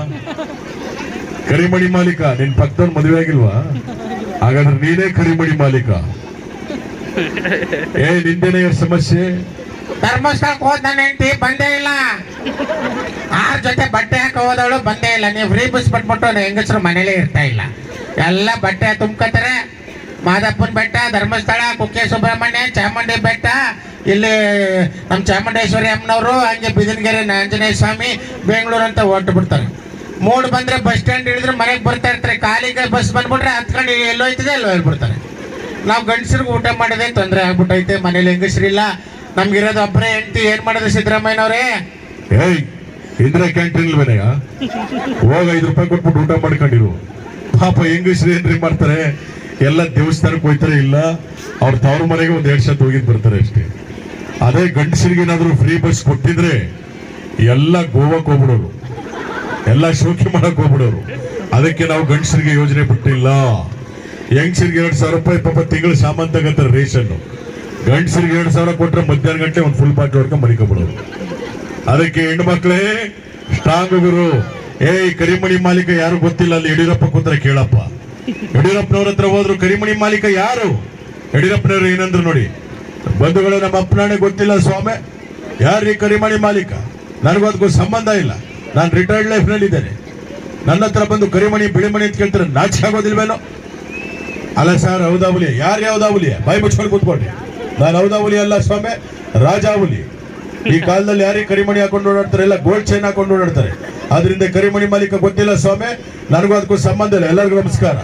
Speaker 1: ಕರಿಮಣಿ ಮಾಲೀಕ, ನಿನ್ ಪಕ್ಕದವ್ರು ಮದುವೆ ಆಗಿಲ್ವಾ? ಹಾಗಾದ್ರೆ ನೀನೇ ಕರಿಮಣಿ ಮಾಲೀಕ. ಏ ನಿಂದೇನೆಯ ಸಮಸ್ಯೆ?
Speaker 5: ಧರ್ಮಸ್ಥಳಕ್ಕೆ ಹೋದ್ ನನ್ನ ಹೆಂಡತಿ ಬಂದೇ ಇಲ್ಲ. ಆರ್ ಜೊತೆ ಬಟ್ಟೆ ಹಾಕ ಹೋದವಳು ಬಂದೇ ಇಲ್ಲ. ನೀವು ಫ್ರೀ ಬಸ್ ಬಿಟ್ಬಿಟ್ಟು ಹೆಂಗಸರು ಮನೇಲೇ ಇರ್ತಾ ಇಲ್ಲ. ಎಲ್ಲ ಬಟ್ಟೆ ತುಂಬ್ಕೊತಾರೆ ಮಾದಪ್ಪನ ಬೆಟ್ಟ, ಧರ್ಮಸ್ಥಳ, ಕುಕ್ಕೆ ಸುಬ್ರಹ್ಮಣ್ಯ, ಚಾಮುಂಡಿ ಬೆಟ್ಟ ಇಲ್ಲಿ ನಮ್ಮ ಚಾಮುಂಡೇಶ್ವರಿ ಅಮ್ಮನವರು, ಹಂಗೆ ಬಿದಿನಗೆರೆ ಆಂಜನೇಯ ಸ್ವಾಮಿ ಬೆಂಗಳೂರು ಅಂತ ಹೊರಟು ಬಿಡ್ತಾರೆ. ಮೂಡ್ ಬಂದ್ರೆ ಬಸ್ ಸ್ಟ್ಯಾಂಡ್ ಇಳಿದ್ರೆ ಮನೆಗೆ ಬರ್ತಾ ಇರ್ತಾರೆ. ಕಾಲಿಗೆ ಬಸ್ ಬಂದ್ಬಿಟ್ರೆ ಹತ್ಕೊಂಡು ಎಲ್ಲೋ ಹೋಯ್ತದೆ ಎಲ್ಲೋ ಹೇಳ್ಬಿಡ್ತಾರೆ. ನಾವು ಗಂಡಸ್ರಿಗೆ ಊಟ ಮಾಡಿದೆ ತೊಂದರೆ ಆಗ್ಬಿಟ್ಟೈತೆ, ಮನೇಲಿ ಹೆಂಗಸ್ರಿಲ್ಲ. ನಮ್ಗಿರೋದು ಒಬ್ಬರೇ ಹೆಂಡತಿ, ಏನು ಮಾಡೋದು ಸಿದ್ದರಾಮಯ್ಯನವ್ರೇ?
Speaker 1: ಏಯ್, ಇಂದಿರಾ ಕ್ಯಾಂಟೀನ್ ಮನೆಯ ಹೋಗ ಐದು ರೂಪಾಯಿ ಕೊಟ್ಬಿಟ್ಟು ಊಟ ಮಾಡ್ಕೊಂಡಿರು. ಪಾಪ ಹೆಂಗಸ್ರು ಏನ್ರಿ ಮಾಡ್ತಾರೆ? ಎಲ್ಲ ದೇವಸ್ಥಾನಕ್ಕೆ ಹೋಯ್ತಾರೆ ಇಲ್ಲ. ಅವ್ರ ತವ್ರ ಮನೆಗೆ ಒಂದು ಎರಡು ಸತ್ ಹೋಗಿದ್ದು ಬರ್ತಾರೆ ಅಷ್ಟೇ. ಅದೇ ಗಂಡಸರಿಗೆ ಏನಾದರೂ ಫ್ರೀ ಬಸ್ ಕೊಟ್ಟಿದ್ರೆ ಎಲ್ಲ ಗೋವಾಕ್ ಹೋಗ್ಬಿಡೋರು. ಎಲ್ಲ ಶೋಕಿ ಮಾಡಕ್ ಹೋಗ್ಬಿಡೋರು. ಅದಕ್ಕೆ ನಾವು ಗಂಡಸರಿಗೆ ಯೋಜನೆ ಬಿಟ್ಟಿಲ್ಲ. ಯಂಗ್ಸರಿಗೆ ಎರಡು ಸಾವಿರ ರೂಪಾಯಿ ಪಾಪ ತಿಂಗಳು ಸಾಮಾನ್ ತಗಂತಾರೆ ರೇಷನ್. ಗಂಡಸರಿಗೆ ಎರಡು ಸಾವಿರ ಕೊಟ್ಟರೆ ಮಧ್ಯಾಹ್ನ ಗಂಟೆ ಒಂದು ಫುಲ್ ಪಾಟ್ ಹೊಡ್ಕೊಂಡ್ ಮನಿಕೊಂಡ್ಬಿಡೋರು ಅದಕ್ಕೆ ಹೆಣ್ಣು ಮಕ್ಕಳೇ ಸ್ಟ್ರಾಂಗ್ ಗುರು. ಏಯ್, ಕರಿಮಣಿ ಮಾಲೀಕ ಯಾರು ಗೊತ್ತಿಲ್ಲ ಅಲ್ಲಿ ಯಡಿಯೂರಪ್ಪ ಕೂತ್ರೆ ಕೇಳಪ್ಪ. ಯಡಿಯೂರಪ್ಪನವ್ರ ಹತ್ರ ಹೋದ್ರು ಕರಿಮಣಿ ಮಾಲೀಕ ಯಾರು? ಯಡಿಯೂರಪ್ಪನವ್ರು ಏನಂದ್ರು ನೋಡಿ. ಬಂಧುಗಳು ನಮ್ಮ ಅಪ್ಪನಾಣೆ ಗೊತ್ತಿಲ್ಲ ಸ್ವಾಮಿ. ಯಾರೀ ಕರಿಮಣಿ ಮಾಲೀಕ? ನನಗೂ ಸಂಬಂಧ ಇಲ್ಲ. ನಾನು ರಿಟೈರ್ಡ್ ಲೈಫ್ನಲ್ಲಿ ಇದ್ದೇನೆ ನನ್ನ ಹತ್ರ ಬಂದು ಕರಿಮಣಿ, ಬಿಳಿಮಣಿ ಅಂತ ಕೇಳ್ತಾರೆ ನಾಚಿಕೆ ಆಗೋದಿಲ್ವೇನೋ? ಅಲ್ಲ ಸರ್ ಹೌದಾವುಲಿ ಯಾರು ಯಾವ್ದಾವುಲಿ ಬಾಯಿ ಮುಚ್ಕೊಂಡು ಕೂತ್ಕೊಂಡ್ರಿ ನಾನು ಹೌದಾವುಲಿ ಅಲ್ಲ ಸ್ವಾಮಿ? ರಾಜಾವುಲಿ ಈ ಕಾಲದಲ್ಲಿ ಯಾರಿಗೆ ಕರಿಮಣಿ ಹಾಕೊಂಡು ಓಡಾಡ್ತಾರೆ? ಎಲ್ಲ ಗೋಲ್ಡ್ ಚೈನ್ ಹಾಕೊಂಡು ಓಡಾಡ್ತಾರೆ. ಅದರಿಂದ ಕರಿಮಣಿ ಮಾಲೀಕ ಗೊತ್ತಿಲ್ಲ ಸ್ವಾಮಿ. ನನಗೂ ಅದಕ್ಕೂ ಸಂಬಂಧ ಇಲ್ಲ. ಎಲ್ಲರಿಗೂ ನಮಸ್ಕಾರ.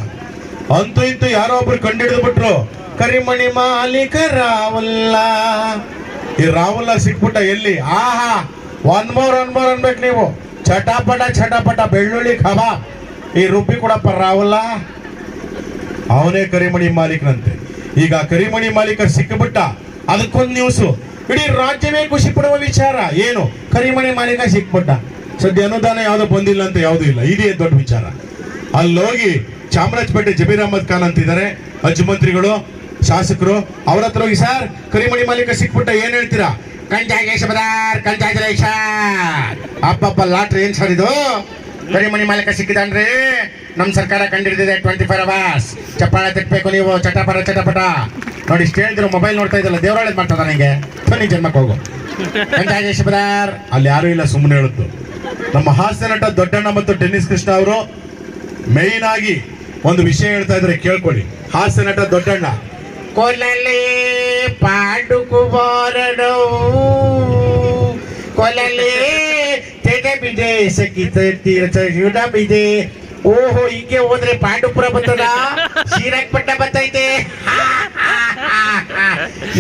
Speaker 1: ಅಂತೂ ಇಂತೂ ಯಾರೋ ಒಬ್ರು ಕಂಡಿಡಿದು ಬಿಟ್ರು. ಕರಿಮಣಿ ಮಾಲೀಕ ರಾವಲ್ಲ. ಈ ರಾವಲ್ಲ ಸಿಕ್ಬಿಟ್ಟ ಎಲ್ಲಿ? ಆಹಾ ಒನ್ ಮೋರ್ ಒನ್ ಮೋರ್ ಅನ್ಬೇಕು ನೀವು. ಚಟಾಪಟ ಚಟಾಪಟ ಬೆಳ್ಳುಳ್ಳಿ ಖಬಾ ಈ ರುಬ್ಬಿ ಕೊಡಪ್ಪ ರಾವಲ್ಲ. ಅವನೇ ಕರಿಮಣಿ ಮಾಲೀಕನಂತೆ. ಈಗ ಕರಿಮಣಿ ಮಾಲೀಕ ಸಿಕ್ಕಿಬಿಟ್ಟ. ಅದಕ್ಕೊಂದು ನ್ಯೂಸು ಇಡೀ ರಾಜ್ಯವೇ ಖುಷಿ ಪಡುವ ವಿಚಾರ. ಏನು? ಕರಿಮಣಿ ಮಾಲೀಕ ಸಿಕ್ಬಿಟ್ಟ. ಸದ್ಯ ಅನುದಾನ ಯಾವ್ದು ಬಂದಿಲ್ಲ ಅಂತ ಯಾವ್ದು ಇಲ್ಲ. ಇದೇ ದೊಡ್ಡ ವಿಚಾರ. ಅಲ್ಲೋಗಿ ಚಾಮರಾಜಪೇಟೆ ಜಬೀರ್ ಅಹಮದ್ ಖಾನ್ ಅಂತಿದ್ದಾರೆ. ಅಜ್ಜು ಮಂತ್ರಿಗಳು ಶಾಸಕರು ಅವ್ರ ಹತ್ರ ಹೋಗಿ, ಸರ್, ಕರಿಮಣಿ ಮಾಲೀಕ ಸಿಕ್ಬಿಟ್ಟ ಏನ್ ಹೇಳ್ತೀರಾ?
Speaker 5: ಕಂಜಾಗೇಶ ಬದಾರ್ ಅಪ್ಪಪ್ಪ, ಲಾಟ್ರಿ ಏನ್ ಸರ್ ಇದು? ಕರಿಮಣಿ ಮಾಲೀಕ ಸಿಕ್ಕಿದನ್ರಿ ನಮ್ ಸರ್ಕಾರ ಕಂಡಿಡಿದಿದೆ ಟ್ವೆಂಟಿ ಫೋರ್ ಅವರ್ಸ್. ಚಪ್ಪಾಳೆ ತಿಕ್ಬೇಕು ನೀವು, ಚಟಪಟ ಚಟಪಟ. ನೋಡಿ, ಇಷ್ಟು ಹೇಳಿದ್ರು ಮೊಬೈಲ್ ನೋಡ್ತಾ ಇದ್ದಲ್ಲ ದೇವರಾಳೆ ಮಾಡ್ತದ ನನಗೆ ಬನ್ನಿ ಜನ್ಮಕ್ಕೆ ಹೋಗು. ಕಂಜಾಗೇಶ ಬದಾರ್.
Speaker 1: ಅಲ್ಲಿ ಯಾರು ಇಲ್ಲ ಸುಮ್ಮನೆ ಹೇಳುತ್ತು ನಮ್ಮ ಹಾಸ್ಯ ನಟ ದೊಡ್ಡಣ್ಣ ಮತ್ತು ಡೆನ್ನಿಸ್ ಕೃಷ್ಣ ಅವರು ಮೇಯ್ನ್ ಆಗಿ ಒಂದು ವಿಷಯ ಹೇಳ್ತಾ ಇದ್ರೆ, ಕೇಳ್ಕೊಳ್ಳಿ. ಹಾಸ್ಯ ನಟ ದೊಡ್ಡಣ್ಣ.
Speaker 5: ಕೊಲಲಿ పాడుకు ಕುಮಾರನು కొలలే ಬಿದೆ ಸಖಿತ ತೀರ ಬಿದೆ ಓಹೋ, ಹಿಂಗೆ ಹೋದ್ರೆ ಪಾಂಡುಪುರ ಬರ್ತದ? ಶ್ರೀರಂಗಪಟ್ಟಣ ಬರ್ತೈತೆ?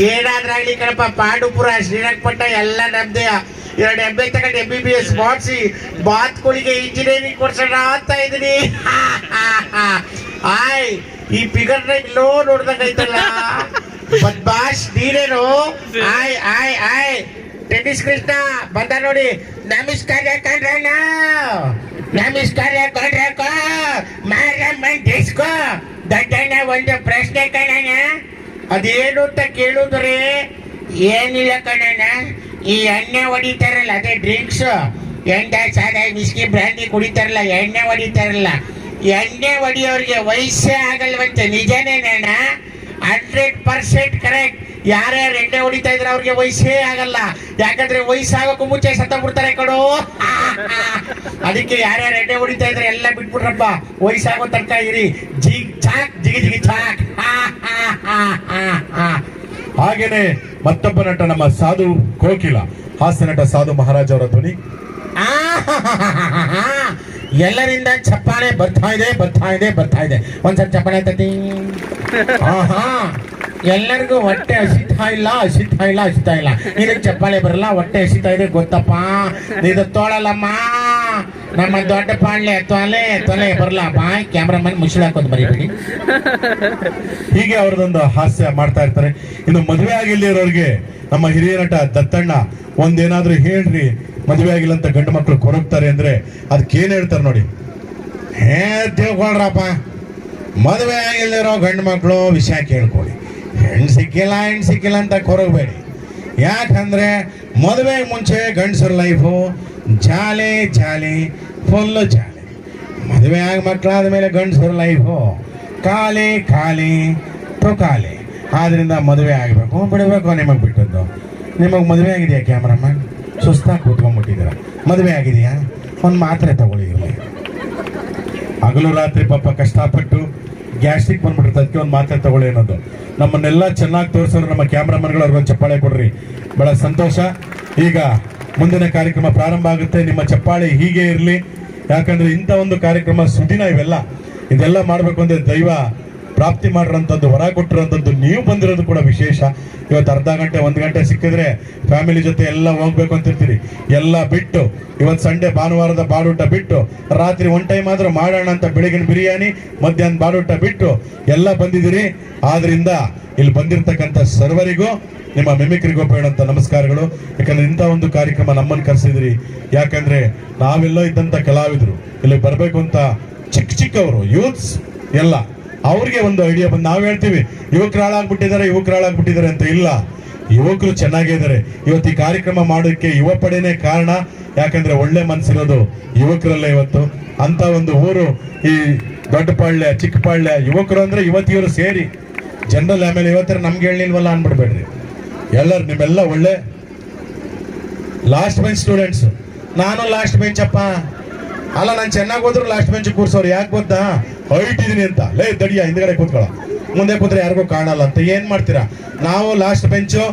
Speaker 5: ಏನಾದ್ರಾಗ್ಲಿ ಕಣಪ್ಪ, ಪಾಂಡುಪುರ ಶ್ರೀರಂಗಪಟ್ಟಣ ಎಲ್ಲ ನಮ್ದೇ. ಎರಡು ಎಮ್ಮೆ ತಗೊಂಡು ಎಂ ಬಿ ಬಿ ಎಸ್ ಮಾಡಿಸಿ ಬಾತ್ಗಳಿಗೆ ಇಂಜಿನಿಯರಿಂಗ್ ಕೊಡ್ಸೋಣ ಅಂತ ಇದೀನಿ ಆಯ್ ಈ ಫಿಗರ್ ನೋಡ್ದಂಗ ನೋಡ್ದಂಗೈತಲ್ಲ ಬದ್ಮಾಶ್ ನೀರೇನು ಆಯ್ ಆಯ್ ಆಯ್. ಟೆನಿಸ್ ಕೃಷ್ಣ ಬಂದ ನೋಡಿ. ನಮಸ್ಕಾರ ಕಣ್ರಣ್ಣ ನಮಸ್ಕಾರ ಕಣ್ರಕ್ಕ ಮಾರಮ್ಮ ಡಿಸ್ಕೋ ದೊಡ್ಡಣ್ಣ ಒಂದು ಪ್ರಶ್ನೆ ಕಣಣ್ಣ. ಅದೇನು ಅಂತ ಕೇಳುದ್ರಿ ಏನಿಲ್ಲ ಕಣಣ್ಣ. ಈ ಎಣ್ಣೆ ಹೊಡಿತಾರಲ್ಲ ಅದೇ ಡ್ರಿಂಕ್ಸ್ ಎಂಡ ಸಾದ ಮಿಸ್ಕಿ ಬ್ರಾಂಡಿ ಕುಡಿತಾರಲ್ಲ ಎಣ್ಣೆ ಹೊಡಿತಾರಲ್ಲ. ಎಣ್ಣೆ ಹೊಡಿಯೋರಿಗೆ ವಯಸ್ಸೇ ಆಗಲ್ವಂತೆ ನಿಜನೇನಣ್ಣ ಹಂಡ್ರೆಡ್ ಪರ್ಸೆಂಟ್ ಕರೆಕ್ಟ್ ಯಾರ್ಯಾರು ಎಣ್ಣೆ ಹೊಡಿತಾ ಇದ್ರೆ ಅವ್ರಿಗೆ ವಯಸ್ಸೇ ಆಗಲ್ಲ. ಯಾಕಂದ್ರೆ ವಯಸ್ಸಾಗೋಕ್ಕೂ ಮುಂಚೆ ಸತ್ತ ಬಿಡ್ತಾರೆ ಕಡೋ ಅದಕ್ಕೆ ಯಾರ್ಯಾರು ಎಣ್ಣೆ ಹೊಡಿತಾ ಇದ್ರೆ ಎಲ್ಲ ಬಿಟ್ಬಿಟ್ರಪ್ಪ. ವಯಸ್ಸಾಗೋ ತನಕ ಇರಿ. ಜಿಗ್ ಚಾಕ್ ಜಿಗಿ ಜಿಗಿ ಚಾಕ್.
Speaker 1: ಹಾಗೇನೆ ಮತ್ತೊಬ್ಬ ನಟ ನಮ್ಮ ಸಾಧು ಕೋಕಿಲ. ಹಾಸ್ಯ ನಟ ಸಾಧು ಮಹಾರಾಜ್ ಅವರ ಧ್ವನಿ.
Speaker 5: ಎಲ್ಲರಿಂದ ಚಪ್ಪಾಳೆ ಬರ್ತಾ ಇದೆ ಬರ್ತಾ ಇದೆ ಬರ್ತಾ ಇದೆ. ಒಂದ್ಸಲ ಚಪ್ಪಾಳೆ ತಟ್ಟಿ ಆಹಾ. ಎಲ್ಲರಿಗೂ ಹೊಟ್ಟೆ ಹಸಿತಾ ಇಲ್ಲ ಹಸಿತಾ ಇಲ್ಲ ಹಸಿತಾ ಇಲ್ಲ. ನಿನಗೆ ಚಪ್ಪಾಳೆ ಬರಲ್ಲ ಹೊಟ್ಟೆ ಹಸಿತಾ ಇದೆ ಗೊತ್ತಪ್ಪ. ಇದು ತೋಳಲ್ಲಮ್ಮ. ನಮ್ಮ ದೊಡ್ಡ ಪಾಂಡ್ಲೆ ತೊಲೆ ತೊಲೆ ಬರಲ್ಲ. ಬಾಯ್ ಕ್ಯಾಮ್ರಾಮನ್ ಮುಚ್ಚಳ ಹಾಕೋದು ಬರೀಬೇಡಿ
Speaker 1: ಹೀಗೆ ಅವ್ರದೊಂದು ಹಾಸ್ಯ ಮಾಡ್ತಾ ಇರ್ತಾರೆ. ಇನ್ನು ಮದುವೆ ಆಗಿಲ್ಲದಿರೋರಿಗೆ ನಮ್ಮ ಹಿರಿಯ ನಟ ದತ್ತಣ್ಣ ಒಂದೇನಾದ್ರೂ ಹೇಳ್ರಿ ಮದುವೆ ಆಗಿಲ್ಲ ಅಂತ ಗಂಡು ಮಕ್ಕಳು ಕೊರಗ್ತಾರೆ ಅಂದ್ರೆ ಅದಕ್ಕೆ ಏನ್ ಹೇಳ್ತಾರೆ ನೋಡಿ?
Speaker 5: ಹೇ ತಿಳ್ಕೊಳ್ರಪ್ಪ ಮದುವೆ ಆಗಿಲ್ಲಿರೋ ಗಂಡು ಮಕ್ಕಳು ವಿಷಯ ಕೇಳ್ಕೊಳ್ಳಿ. ಹೆಣ್ಣು ಸಿಕ್ಕಿಲ್ಲ ಹೆಣ್ಣು ಸಿಕ್ಕಿಲ್ಲ ಅಂತ ಕೊರಗಬೇಡಿ. ಯಾಕಂದ್ರೆ ಮದುವೆ ಮುಂಚೆ ಗಂಡಸರ ಲೈಫು ಜಾಲಿ ಜಾಲಿ ಫುಲ್ಲು ಜಾಲಿ. ಮದುವೆ ಆಗಿ ಮಕ್ಕಳಾದ ಮೇಲೆ ಗಂಡಸರ ಲೈಫು ಖಾಲಿ ಖಾಲಿ ಖಾಲಿ. ಆದ್ದರಿಂದ ಮದುವೆ ಆಗಬೇಕು, ಬಿಡಬೇಕು ನಿಮಗೆ ಬಿಟ್ಟದ್ದು. ನಿಮಗೆ ಮದುವೆ ಆಗಿದೆಯಾ ಕ್ಯಾಮ್ರಾಮನ್? ಸುಸ್ತಾಗಿ ಕೂತ್ಕೊಂಡ್ಬಿಟ್ಟಿದ್ದೀರ. ಮದುವೆ ಆಗಿದೆಯಾ? ಒಂದು ಮಾತ್ರೆ ತಗೊಳ್ಳಿರಲಿ
Speaker 1: ಹಗಲು ರಾತ್ರಿ ಪಾಪ ಕಷ್ಟಪಟ್ಟು ಗ್ಯಾಸ್ಟ್ರಿಕ್ ಬಂದ್ಬಿಟ್ಟಿರ್ತದೆ ಅದಕ್ಕೆ ಒಂದು ಮಾತ್ರೆ ತಗೊಳ್ಳಿ ಅನ್ನೋದು. ನಮ್ಮನ್ನೆಲ್ಲ ಚೆನ್ನಾಗಿ ತೋರಿಸೋರು ನಮ್ಮ ಕ್ಯಾಮ್ರಾಮನ್ಗಳು ಅವ್ರಿಗೊಂದು ಚಪ್ಪಾಳೆ ಕೊಡ್ರಿ. ಬಹಳ ಸಂತೋಷ. ಈಗ ಮುಂದಿನ ಕಾರ್ಯಕ್ರಮ ಪ್ರಾರಂಭ ಆಗುತ್ತೆ. ನಿಮ್ಮ ಚಪ್ಪಾಳೆ ಹೀಗೆ ಇರಲಿ. ಯಾಕಂದ್ರೆ ಇಂಥ ಒಂದು ಕಾರ್ಯಕ್ರಮ ಸುದಿನ ಇವೆಲ್ಲ. ಇದೆಲ್ಲ ಮಾಡಬೇಕು ಅಂದರೆ ದೈವ ಪ್ರಾಪ್ತಿ ಮಾಡಿರೋಂಥದ್ದು ಹೊರ ಕೊಟ್ಟಿರೋಂಥದ್ದು, ನೀವು ಬಂದಿರೋದು ಕೂಡ ವಿಶೇಷ. ಇವತ್ತು ಅರ್ಧ ಗಂಟೆ, ಒಂದು ಗಂಟೆ ಸಿಕ್ಕಿದ್ರೆ ಫ್ಯಾಮಿಲಿ ಜೊತೆ ಎಲ್ಲ ಹೋಗ್ಬೇಕು ಅಂತಿರ್ತೀರಿ. ಎಲ್ಲ ಬಿಟ್ಟು, ಇವತ್ತು ಸಂಡೇ ಭಾನುವಾರದ ಬಾಡೂಟ ಬಿಟ್ಟು, ರಾತ್ರಿ ಒನ್ ಟೈಮ್ ಆದರೂ ಮಾಡೋಣ ಅಂತ ಬೆಳಗಿನ ಬಿರಿಯಾನಿ, ಮಧ್ಯಾಹ್ನ ಬಾಡೂಟ ಬಿಟ್ಟು ಎಲ್ಲ ಬಂದಿದ್ದೀರಿ. ಆದ್ರಿಂದ ಇಲ್ಲಿ ಬಂದಿರತಕ್ಕಂಥ ಸರ್ವರಿಗೂ, ನಿಮ್ಮ ಮಿಮಿಕ್ರಿಗೂ ಬೇಡಂಥ ನಮಸ್ಕಾರಗಳು. ಯಾಕಂದ್ರೆ ಇಂಥ ಒಂದು ಕಾರ್ಯಕ್ರಮ ನಮ್ಮನ್ನು ಕರೆಸಿದ್ರಿ. ಯಾಕಂದ್ರೆ ನಾವೆಲ್ಲೋ ಇದ್ದಂಥ ಕಲಾವಿದರು, ಇಲ್ಲಿ ಬರಬೇಕು ಅಂತ ಚಿಕ್ಕ ಚಿಕ್ಕವರು ಯೂತ್ಸ್ ಎಲ್ಲ. ಅವ್ರಿಗೆ ಒಂದು ಐಡಿಯಾ ಬಂದು ನಾವು ಹೇಳ್ತೀವಿ ಯುವಕರು ಹಾಳಾಗ್ಬಿಟ್ಟಿದ್ದಾರೆ ಯುವಕರು ಹಾಳಾಗ್ಬಿಟ್ಟಿದ್ದಾರೆ ಅಂತ ಇಲ್ಲ. ಯುವಕರು ಚೆನ್ನಾಗಿದ್ದಾರೆ ಇವತ್ತು ಈ ಕಾರ್ಯಕ್ರಮ ಮಾಡೋಕ್ಕೆ ಯುವ ಪಡೆನೇ ಕಾರಣ. ಯಾಕಂದ್ರೆ ಒಳ್ಳೆ ಮನ್ಸಿರೋದು ಯುವಕರಲ್ಲೇ ಇವತ್ತು. ಅಂತ ಒಂದು ಊರು ಈ ದೊಡ್ಡಪಾಳ್ಯ, ಚಿಕ್ಕಪಾಳ್ಯ, ಯುವಕರು ಅಂದ್ರೆ ಯುವತಿಯವರು ಸೇರಿ. ಜನರಲ್ ಆಮೇಲೆ ಇವತ್ತರ ನಮ್ಗೆ ಹೇಳಿಲ್ವಲ್ಲ ಅನ್ಬಿಡ್ಬೇಡ್ರಿ. ಎಲ್ಲರು ನಿಮ್ಮೆಲ್ಲ ಒಳ್ಳೆ ಲಾಸ್ಟ್ ಬೆಂಚ್ ಸ್ಟೂಡೆಂಟ್ಸ್ ನಾನು ಲಾಸ್ಟ್ ಬೆಂಚ್ ಅಪ್ಪ. ಅಲ್ಲ, ನಾನು ಚೆನ್ನಾಗಿ ಹೋದ್ರು ಲಾಸ್ಟ್ ಬೆಂಚ್ ಕೂರ್ಸೋರು ಯಾಕೆ ಗೊತ್ತಾ ಹೈಟ್ ಇದೀನಿ ಅಂತ. ಲೇ, ದಡಿಯ, ಹಿಂದ್ಗಡೆ ಕೂತ್ಕೊಳ್ಳ. ಮುಂದೆ ಕೂತ್ರೆ ಯಾರಿಗೂ ಕಾಣಲ್ಲ ಅಂತ. ಏನು ಮಾಡ್ತೀರಾ? ನಾವು ಲಾಸ್ಟ್ ಬೆಂಚು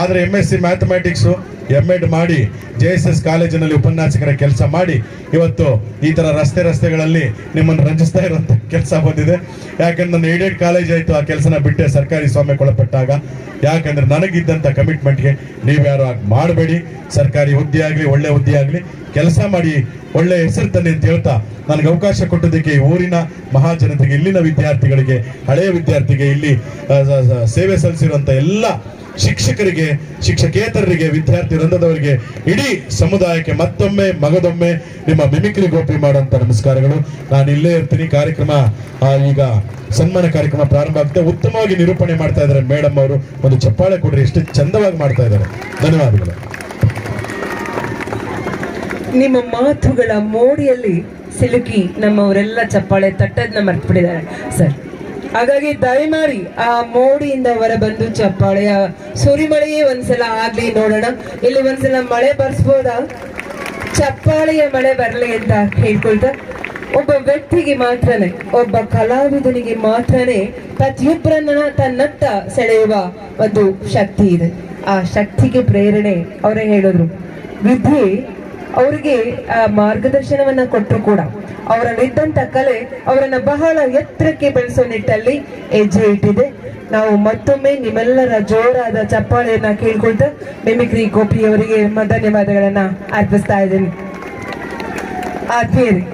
Speaker 1: ಆದ್ರೆ M S C mathematics M Ed ಮಾಡಿ ಜೆ ಎಸ್ ಎಸ್ ಕಾಲೇಜಿನಲ್ಲಿ ಉಪನ್ಯಾಸಕರ ಕೆಲಸ ಮಾಡಿ ಇವತ್ತು ಈ ಥರ ರಸ್ತೆ ರಸ್ತೆಗಳಲ್ಲಿ ನಿಮ್ಮನ್ನು ರಂಜಿಸ್ತಾ ಇರುವಂತ ಕೆಲಸ ಬಂದಿದೆ. ಯಾಕಂದ್ರೆ ನನ್ನ ಏಡೆಡ್ ಕಾಲೇಜ್ ಆಯಿತು, ಆ ಕೆಲಸನ ಬಿಟ್ಟೆ ಸರ್ಕಾರಿ ಸ್ವಾಮ್ಯಕ್ಕೆ ಒಳಪಟ್ಟಾಗ ಯಾಕಂದ್ರೆ ನನಗಿದ್ದಂತ ಕಮಿಟ್ಮೆಂಟ್ಗೆ ನೀವ್ಯಾರು ಯಾರು ಮಾಡಬೇಡಿ. ಸರ್ಕಾರಿ ಹುದ್ದೆ ಆಗಲಿ, ಒಳ್ಳೆ ಹುದ್ದೆ ಆಗಲಿ, ಕೆಲಸ ಮಾಡಿ ಒಳ್ಳೆ ಹೆಸರು ತನ್ನಿ ಅಂತ ಹೇಳ್ತಾ ನನಗೆ ಅವಕಾಶ ಕೊಟ್ಟದಕ್ಕೆ ಊರಿನ ಮಹಾಜನತೆಗೆ, ಇಲ್ಲಿನ ವಿದ್ಯಾರ್ಥಿಗಳಿಗೆ, ಹಳೆಯ ವಿದ್ಯಾರ್ಥಿಗೆ ಇಲ್ಲಿ ಸೇವೆ ಸಲ್ಲಿಸಿರುವಂಥ ಎಲ್ಲ ಶಿಕ್ಷಕರಿಗೆ, ಶಿಕ್ಷಕೇತರರಿಗೆ, ವಿದ್ಯಾರ್ಥಿ ವೃಂದದವರಿಗೆ, ಇಡೀ ಸಮುದಾಯಕ್ಕೆ ಮತ್ತೊಮ್ಮೆ ಮಗದೊಮ್ಮೆ ನಿಮ್ಮ ಮಿಮಿಕ್ರಿ ಗೋಪಿ ಮಾಡುವಂತ ನಮಸ್ಕಾರಗಳು. ನಾನು ಇಲ್ಲೇ ಇರ್ತೀನಿ. ಕಾರ್ಯಕ್ರಮ ಈಗ ಸನ್ಮಾನ ಕಾರ್ಯಕ್ರಮ ಪ್ರಾರಂಭ ಆಗುತ್ತೆ ಉತ್ತಮವಾಗಿ ನಿರೂಪಣೆ ಮಾಡ್ತಾ ಇದ್ದಾರೆ ಮೇಡಮ್ ಅವರು. ಒಂದು ಚಪ್ಪಾಳೆ ಕೊಡ್ರಿ, ಎಷ್ಟು ಚಂದವಾಗಿ ಮಾಡ್ತಾ ಇದ್ದಾರೆ. ಧನ್ಯವಾದಗಳು.
Speaker 2: ನಿಮ್ಮ ಮಾತುಗಳ ಮೋಡಿಯಲ್ಲಿ ಸಿಲುಕಿ ನಮ್ಮವರೆಲ್ಲ ಚಪ್ಪಾಳೆ ತಟ್ಟದನ್ನ ಮರ್ತ್ಬಿಟ್ಟಿದ್ದಾರೆ. ಸರ್ ಹಾಗಾಗಿ ದಯಮಾರಿ ಆ ಮೋಡಿಯಿಂದ ಹೊರ ಬಂದು ಚಪ್ಪಾಳೆಯ ಸುರಿಮಳೆಯೇ ಒಂದ್ಸಲ ಆಗ್ಲಿ ನೋಡೋಣ. ಇಲ್ಲಿ ಒಂದ್ಸಲ ಮಳೆ ಬರ್ಸ್ಬೋದಾ? ಚಪ್ಪಾಳೆಯ ಮಳೆ ಬರಲಿ ಅಂತ ಹೇಳ್ಕೊಳ್ತಾ, ಒಬ್ಬ ವ್ಯಕ್ತಿಗೆ ಮಾತ್ರನೇ, ಒಬ್ಬ ಕಲಾವಿದನಿಗೆ ಮಾತ್ರನೇ ಪ್ರತಿಯೊಬ್ಬರನ್ನ ತನ್ನತ್ತ ಸೆಳೆಯುವ ಒಂದು ಶಕ್ತಿ ಇದೆ. ಆ ಶಕ್ತಿಗೆ ಪ್ರೇರಣೆ, ಅವರೇ ಹೇಳಿದ್ರು. ವಿದ್ಯೆ ಅವರಿಗೆ ಮಾರ್ಗದರ್ಶನವನ್ನ ಕೊಟ್ಟರು ಕೂಡ. ಅವರಲ್ಲಿದ್ದಂತ ಕಲೆ ಅವರನ್ನ ಬಹಳ ಎತ್ತರಕ್ಕೆ ಬೆಳೆಸೋ ನಿಟ್ಟಲ್ಲಿ ಹೆಜ್ಜೆ ಇಟ್ಟಿದೆ. ನಾವು ಮತ್ತೊಮ್ಮೆ ನಿಮ್ಮೆಲ್ಲರ ಜೋರಾದ ಚಪ್ಪಾಳೆಯನ್ನ ಕೇಳ್ಕೊಳ್ತಾ ಮಿಮಿಕ್ರಿ ಗೋಪಿ ಅವರಿಗೆ ಧನ್ಯವಾದಗಳನ್ನ ಅರ್ಪಿಸ್ತಾ ಇದ್ದೀನಿ. ಆತ್ಮೀಯರೇ.